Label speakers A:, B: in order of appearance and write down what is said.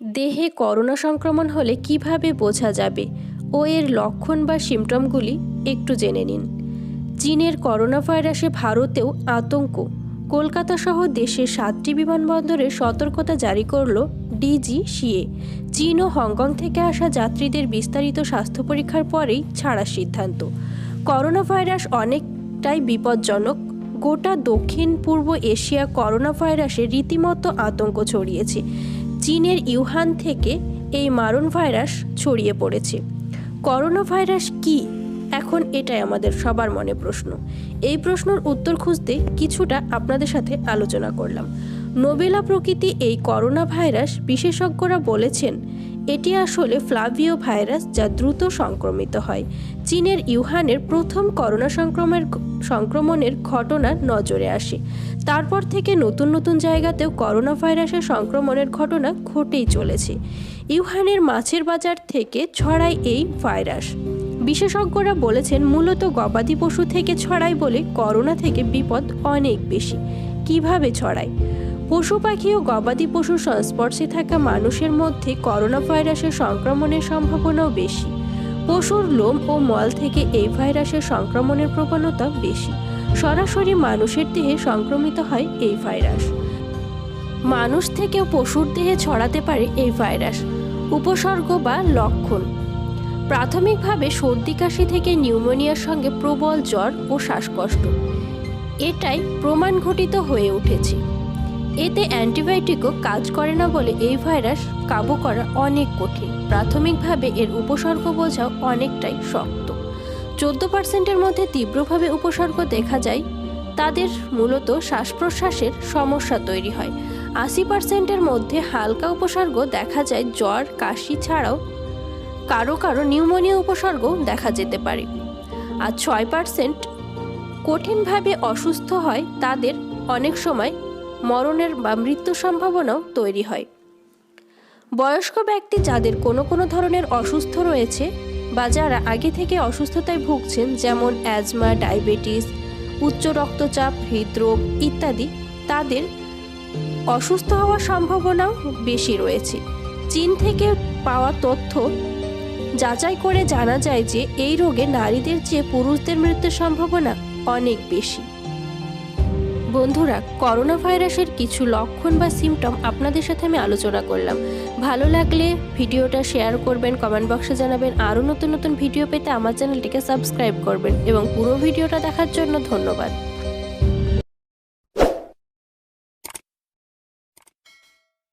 A: দেহে করোনা সংক্রমণ হলে কীভাবে বোঝা যাবে ও এর লক্ষণ বা সিমটমগুলি একটু জেনে নিন। চীনের করোনা ভাইরাসে ভারতেও আতঙ্ক। কলকাতা সহ দেশের সাতটি বিমানবন্দরে সতর্কতা জারি করল ডিজিসিএ চীন ও হংকং থেকে আসা যাত্রীদের বিস্তারিত স্বাস্থ্য পরীক্ষার পরেই ছাড়ার সিদ্ধান্ত। করোনা ভাইরাস অনেকটাই বিপজ্জনক। গোটা দক্ষিণ পূর্ব এশিয়া করোনা ভাইরাসে রীতিমতো আতঙ্ক ছড়িয়েছে। চীনের ইউহান থেকে এই মারণ ভাইরাস ছড়িয়ে পড়েছে। করোনা ভাইরাস কি? এখন এটাই আমাদের সবার মনে প্রশ্ন। এই প্রশ্নের উত্তর খুঁজতে কিছুটা আপনাদের সাথে আলোচনা করলাম। নোবেলা প্রকৃতি এই করোনা ভাইরাস বিশেষজ্ঞরা বলেছেন এটি আসলে ফ্লাভিও ভাইরাস যা দ্রুত সংক্রমিত হয়। চীনের ইউহানের প্রথম করোনা সংক্রমের সংক্রমণের ঘটনা নজরে আসে। তারপর থেকে নতুন নতুন জায়গাতেও করোনা ভাইরাসের সংক্রমণের ঘটনা ঘটেই চলেছে। ইউহানের মাছের বাজার থেকে ছড়ায় এই ভাইরাস। বিশেষজ্ঞরা বলেছেন, মূলত গবাদি পশু থেকে ছড়ায় বলে করোনা থেকে বিপদ অনেক বেশি। কীভাবে ছড়ায়? পশু পাখি ও গবাদি পশুর সংস্পর্শে থাকা মানুষের মধ্যে করোনা ভাইরাসের সংক্রমণের সম্ভাবনাও বেশি। পশুর লোম ও মল থেকে এই ভাইরাসের সংক্রমণের প্রবণতা বেশি। সরাসরি মানুষের দেহে সংক্রমিত হয় এই ভাইরাস। মানুষ থেকেও পশুর দেহে ছড়াতে পারে এই ভাইরাস। উপসর্গ বা লক্ষণ। প্রাথমিকভাবে সর্দি কাশি থেকে নিউমোনিয়ার সঙ্গে প্রবল জ্বর ও শ্বাসকষ্ট। এটাই প্রমাণ ঘটিত হয়ে উঠেছে। এতে অ্যান্টিবায়োটিকও কাজ করে না বলে এই ভাইরাস কাবু করা অনেক কঠিন। প্রাথমিকভাবে এর উপসর্গ বোঝাও অনেকটাই শক্ত। চোদ্দ পার্সেন্টের মধ্যে তীব্রভাবে উপসর্গ দেখা যায়, তাদের মূলত শ্বাস প্রশ্বাসের সমস্যা তৈরি হয়। আশি পার্সেন্টের মধ্যে হালকা উপসর্গ দেখা যায়, জ্বর, কাশি ছাড়াও কারও কারও নিউমোনিয়া উপসর্গ দেখা যেতে পারে। আর ছয় পার্সেন্ট কঠিনভাবে অসুস্থ হয়, তাদের অনেক সময় মরণের বা মৃত্যু সম্ভাবনাও তৈরি হয়। বয়স্ক ব্যক্তি যাদের কোনো কোনো ধরনের অসুস্থ রয়েছে বা যারা আগে থেকে অসুস্থতায় ভুগছেন, যেমন অ্যাজমা, ডায়াবেটিস, উচ্চ রক্তচাপ, হৃদরোগ ইত্যাদি, তাদের অসুস্থ হওয়ার সম্ভাবনাও বেশি রয়েছে। চীন থেকে পাওয়া তথ্য যাচাই করে জানা যায় যে এই রোগে নারীদের চেয়ে পুরুষদের মৃত্যুর সম্ভাবনা অনেক বেশি। বন্ধুরা করোনা ভাইরাসের কিছু লক্ষণ বা সিমটম আপনাদের সাথে আমি আলোচনা করলাম। ভালো লাগলে ভিডিওটা শেয়ার করবেন কমেন্ট বক্সে জানাবেন, আরও নতুন নতুন ভিডিও পেতে আমার চ্যানেলটিকে সাবস্ক্রাইব করবেন। এবং পুরো ভিডিওটা দেখার জন্য ধন্যবাদ।